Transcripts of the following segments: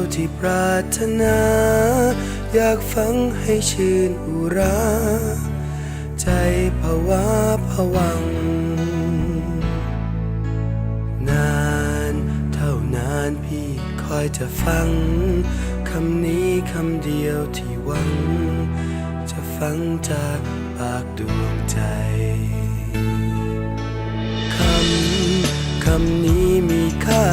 ยวที่ปรารถนา อยากฟังให้ชื่นอุรา ใจภาวะผวัง นานเท่านานพี่คอยจะฟัง คำนี้คำเดียวที่หวัง จะฟังจากปากดวงใจคำคำนี้มีค่า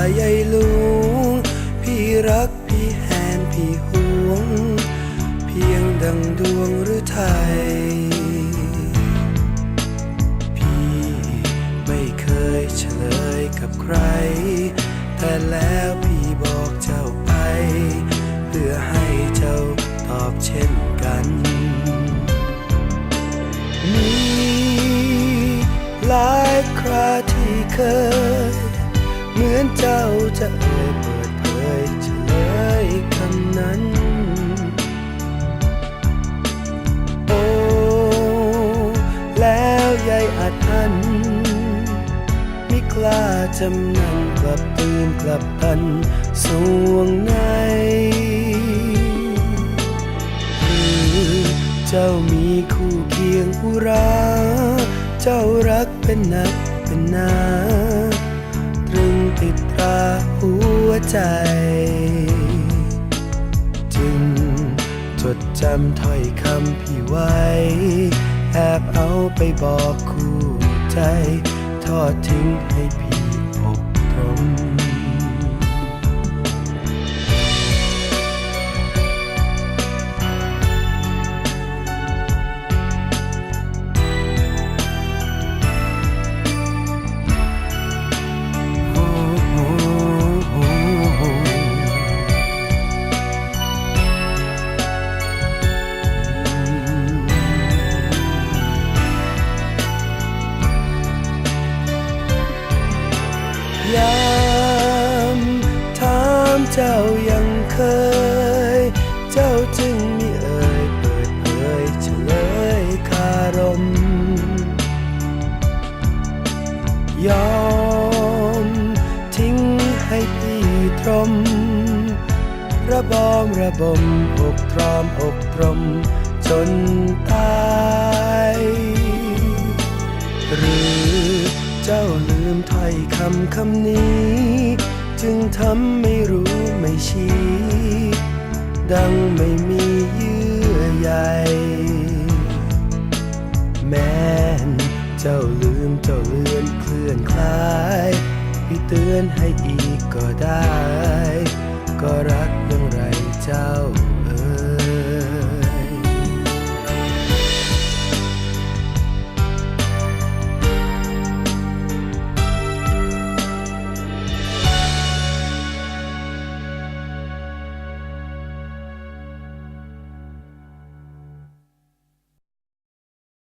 รักพี่แหนพี่หวง เพียงดังดวงหรือไทย พี่ไม่เคยเฉลยกับใคร แต่แล้วพี่บอกเจ้าไป เพื่อให้เจ้าตอบเช่นกัน มีหลายคราที่เคย เหมือนเจ้าจะ นั้น โอ้ แล้วยายอัดอันไมิกล้าจำนันกลับตื่นกลับตันสวงในหรือเจ้ามีคู่เคียงอุรา เจ้ารักเป็นนักเป็นนาตรึงติดตราหัวใจ จดจำถ้อยคำพี่ไว้ แอบเอาไปบอกคู่ใจ ทอดทิ้งให้พี่ ยามถามเจ้ายังเคย เจ้าจึงมีเอ่ยเปิดเผยเฉลยคารม ยอม ทิ้งให้พี่ตรม ระบอมระบมอกตรอมอกตรม จนตาย หรือ เจ้าลืมถ้อยคำคำนี้ จึงทำไม่รู้ไม่ชี้ ดังไม่มีเยื่อใยแม้นเจ้าลืมเจ้าเลือนเคลื่อนคลายพี่เตือนให้อีกก็ได้ ก็รั